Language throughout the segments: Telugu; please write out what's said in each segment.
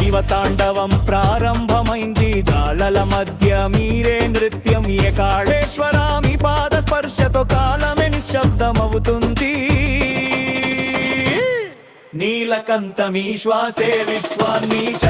శివతాండవం ప్రారంభమైంది. జాలల మధ్య మీరే నృత్యం. ఏ కాళేశ్వరామి పాద స్పర్శతో కాలమే నిశ్శబ్దమవుతుంది నీలకంతమీ శ్వాసే విశ్వాన్ని చ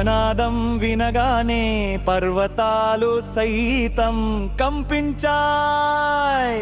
ఘోషనాదం వినగానే పర్వతాలు సైతం కంపించాయ్.